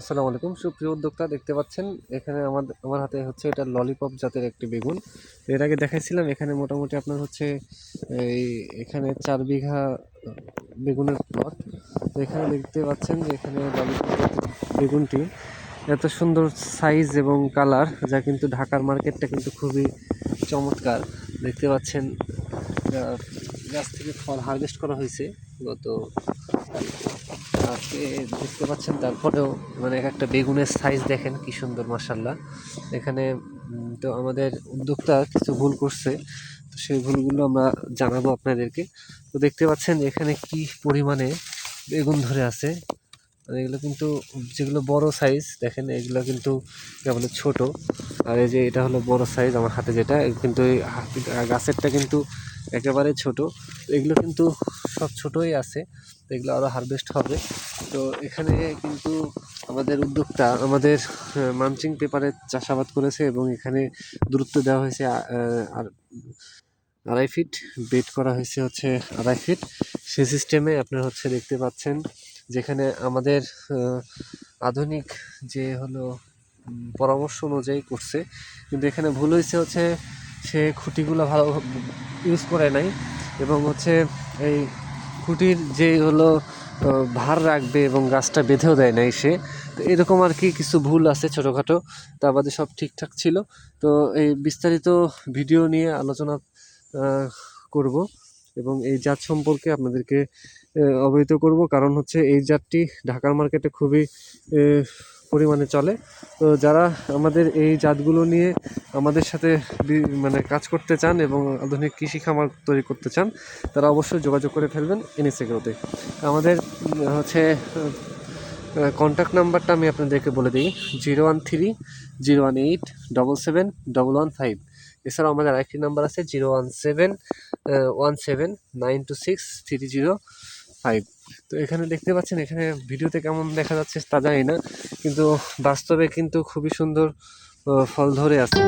আসসালামু আলাইকুম। সুপ্রিয় উদ্যোক্তা, দেখতে পাচ্ছেন এখানে আমাদের, আমার হাতে হচ্ছে এটা ললিপপ জাতের একটি বেগুন। এর আগে দেখাইছিলাম, এখানে মোটামুটি আপনার হচ্ছে এই এখানে চার বিঘা বেগুনের প্লট। তো এখানে দেখতে পাচ্ছেন যে এখানে ললিপপ বেগুনটি এত সুন্দর সাইজ এবং কালার, যা কিন্তু ঢাকার মার্কেটটা কিন্তু খুবই চমৎকার। দেখতে পাচ্ছেন গাছ থেকে ফল হারভেস্ট করা হয়েছে। গত আজকে দেখতে পাচ্ছেন তারপরেও মানে এক একটা বেগুনের সাইজ দেখেন কি সুন্দর মাসাল্লাহ এখানে তো আমাদের উদ্যোক্তা কিছু ভুল করছে, তো সেই ভুলগুলো আমরা জানাব আপনাদেরকে। তো দেখতে পাচ্ছেন এখানে কি পরিমাণে বেগুন ধরে আছে। মানে এগুলো কিন্তু যেগুলো বড় সাইজ দেখেন এগুলো কিন্তু কেবল ছোট। আর এই যে এটা হলো বড় সাইজ আমার হাতে যেটা, কিন্তু এই গাছেরটা কিন্তু একেবারে ছোট। এগুলো কিন্তু সব ছোটোই আছে, তো এগুলো আরও হারভেস্ট হবে। তো এখানে কিন্তু আমাদের উদ্যোক্তা, আমাদের মানচিং পেপারে চাষাবাদ করেছে এবং এখানে দূরত্ব দেওয়া হয়েছে আর আড়াই ফিট বেড করা হয়েছে হচ্ছে আড়াই ফিট সে সিস্টেমে আপনার হচ্ছে দেখতে পাচ্ছেন, যেখানে আমাদের আধুনিক যে হলো পরামর্শ অনুযায়ী করছে। কিন্তু এখানে ভুল হয়েছে হচ্ছে সে খুঁটিগুলো ভালো ইউজ করে নাই এবং হচ্ছে এই খুঁটির যে হলো ভার রাখবে এবং গাছটা বেঁধেও দেয় নাই সে, তো এরকম আর কি কিছু ভুল আছে ছোটোখাটো, তা বাদে সব ঠিকঠাক ছিল। তো এই বিস্তারিত ভিডিও নিয়ে আলোচনা করব এবং এই জাত সম্পর্কে আপনাদেরকে অবহিত করব। কারণ হচ্ছে এই জাতটি ঢাকার মার্কেটে খুবই পরিমাণে চলে। তো যারা আমাদের এই জাতগুলো নিয়ে আমাদের সাথে মানে কাজ করতে চান এবং আধুনিক কৃষি খামার তৈরি করতে চান, তারা অবশ্যই যোগাযোগ করে ফেলবেন এনএসএগ্রোতে আমাদের হচ্ছে কন্ট্যাক্ট নাম্বারটা আমি আপনাদেরকে বলে দিই, zero one three, zero one eight, double seven, double one five. এছাড়াও আমাদের আরেকটি নাম্বার আছে, zero one seven one seven, nine two six, three zero five. তো এখানে দেখতে পাচ্ছেন, এখানে ভিডিওতে কেমন দেখা যাচ্ছে তা জানি না, কিন্তু বাস্তবে কিন্তু খুবই সুন্দর ফল ধরে আছে।